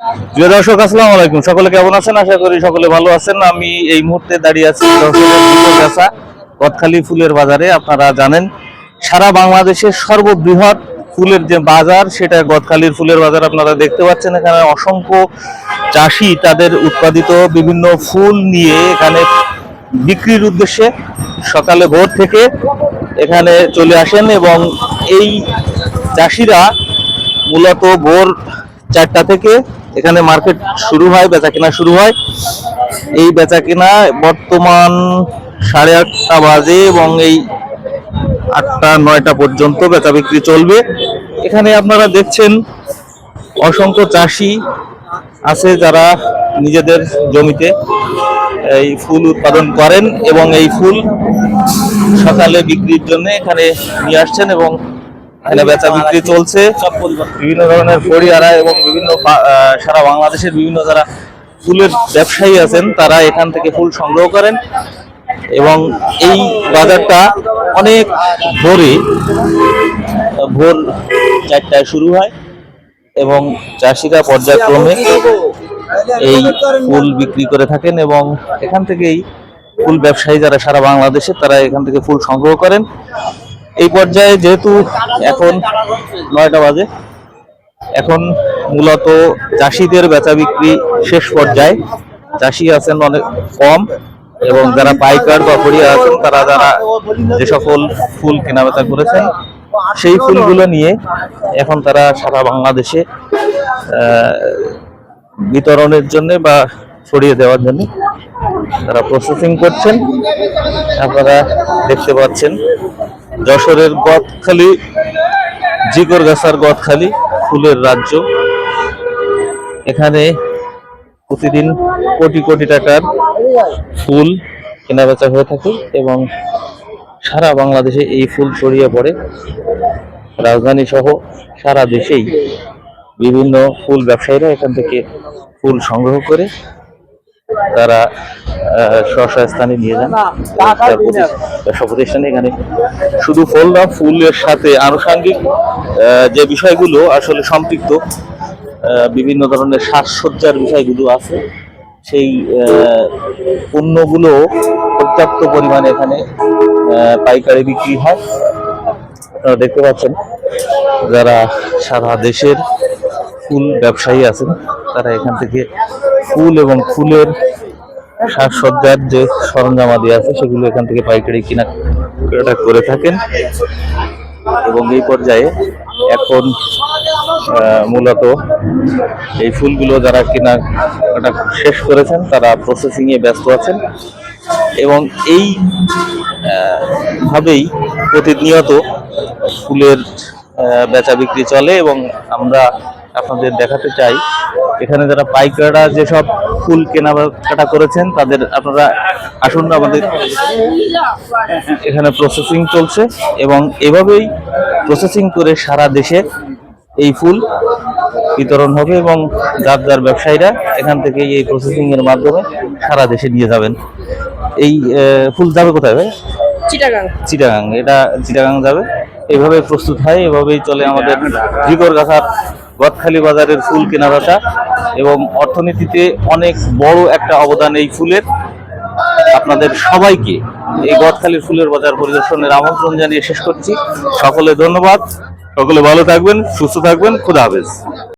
প্রিয় দর্শক, আসসালামু আলাইকুম। সকলে কেমন আছেন? আশা করি সকলে ভালো আছেন। আমি এই মুহূর্তে দাঁড়িয়ে আছি কতখালি ফুলের বাজারে। আপনারা জানেন, সারা বাংলাদেশের সর্ববৃহৎ ফুলের যে বাজার, সেটা গদখালির ফুলের বাজার আপনারা দেখতে পাচ্ছেন। এখানে অসংখ্য চাষি তাদের উৎপাদিত বিভিন্ন ফুল নিয়ে এখানে বিক্রির উদ্দেশ্যে সকালে ভোর থেকে এখানে চলে আসেন এবং এই চাষিরা মূলত ভোর চারটা থেকে এখানে মার্কেট শুরু হয় বেচা কেনা শুরু হয়। এই বেচা কেনা বর্তমান সাড়ে আটটা বাজে এবং এই আটটা, নয়টা পর্যন্ত বেচা বিক্রি চলবে। এখানে আপনারা দেখছেন অসংখ্য চাষি আছে যারা নিজেদের জমিতে এই ফুল উৎপাদন করেন এবং এই ফুল সকালে বিক্রির জন্য এখানে নিয়ে আসছেন এবং এখানে বেচা বিক্রি চলছে। বিভিন্ন ধরনের ফড়িয়ারা এবং বিভিন্ন সারা বাংলাদেশের বিভিন্ন যারা ফুলের ব্যবসায়ী আছেন তারা এখান থেকে ফুল সংগ্রহ করেন এবং এই বাজারটা অনেক ভোরে ভোর চারটায় শুরু হয় এবং চাষিরা পর্যায়ক্রমে এই ফুল বিক্রি করে থাকেন এবং এখান থেকেই ফুল ব্যবসায়ী যারা সারা বাংলাদেশে তারা এখান থেকে ফুল সংগ্রহ করেন। এই পর্যায়ে যেহেতু এখন নয়টা বাজে, এখন মূলত চাষিদের বেচা বিক্রি শেষ পর্যায়ে। চাষি আছেন অনেক কম এবং যারা পাইকার বা ফরিয়া আছেন, তারা যারা যে সকল ফুল কেনাবেচা করেছেন, সেই ফুলগুলো নিয়ে এখন তারা সারা বাংলাদেশে বিতরণের জন্য বা ছড়িয়ে দেওয়ার জন্য তারা প্রসেসিং করছেন। আপনারা দেখতে পাচ্ছেন যশোরের গদখালি জিকরগাছার গদখালি, ফুলের রাজ্য। এখানে প্রতিদিন কোটি কোটি টাকার ফুল কেনাবেচা হয়ে থাকে এবং সারা বাংলাদেশে এই ফুল ছড়িয়ে পড়ে। রাজধানী সহ সারা দেশেই বিভিন্ন ফুল ব্যবসায়ীরা এখান থেকে ফুল সংগ্রহ করে তারা আহ, স্ব স্থানে নিয়ে যান। ব্যবসা প্রতিষ্ঠানে এখানে। শুধু ফল না ফুলের সাথে আনুষঙ্গিক যে বিষয়গুলো আসলে সম্পৃক্ত বিভিন্ন ধরনের সাজসজ্জার বিষয়গুলো আছে সেই পণ্যগুলো পর্যাপ্ত পরিমাণে এখানে পাইকারি বিক্রি হয়। আপনারা দেখতে পাচ্ছেন যারা সারা দেশের ফুল ব্যবসায়ী আছেন, তারা এখান থেকে ফুল এবং ফুলের সাজসজ্জার যে সরঞ্জামাদি আছে, সেগুলো এখান থেকে পাইকারি কিনা কেনাকাটা করে থাকেন। এবং এই পর্যায়ে এখন মূলত এই ফুলগুলো যারা কেনা কেনাকাটা শেষ করেছেন, তারা প্রসেসিংয়ে ব্যস্ত আছেন। এবং এই ভাবেই প্রতিনিয়ত ফুলের বেচা বিক্রি চলে এবং আমরা আপনাদের দেখাতে চাই। এখানে যারা পাইকাররা যেসব ফুল কেনা কেনাকাটা করেছেন তাদের আপনারা আসুন আমাদের এখানে প্রসেসিং চলছে এবং এভাবেই প্রসেসিং করে সারা দেশে এই ফুল বিতরণ হবে এবং যার যার ব্যবসায়ীরা এখান থেকে এই প্রসেসিং এর মাধ্যমে সারা দেশে নিয়ে যাবেন। এই ফুল যাবে কোথায় ভাই? চিটাগাং। চিটাগাং। এটা চিটাগাং যাবে। এইভাবে প্রস্তুত হয় এভাবেই চলে আমাদের জিগর গাছার গদখালি বাজারের ফুল কেনাবেচা এবং অর্থনীতিতে অনেক বড় একটা অবদান এই ফুলের। আপনাদের সবাইকে এই গদখালির ফুলের বাজার পরিদর্শনের আমন্ত্রণ জানিয়ে শেষ করছি। সকলে ধন্যবাদ। সকলে ভালো থাকবেন, সুস্থ থাকবেন। খুদা হাফেজ।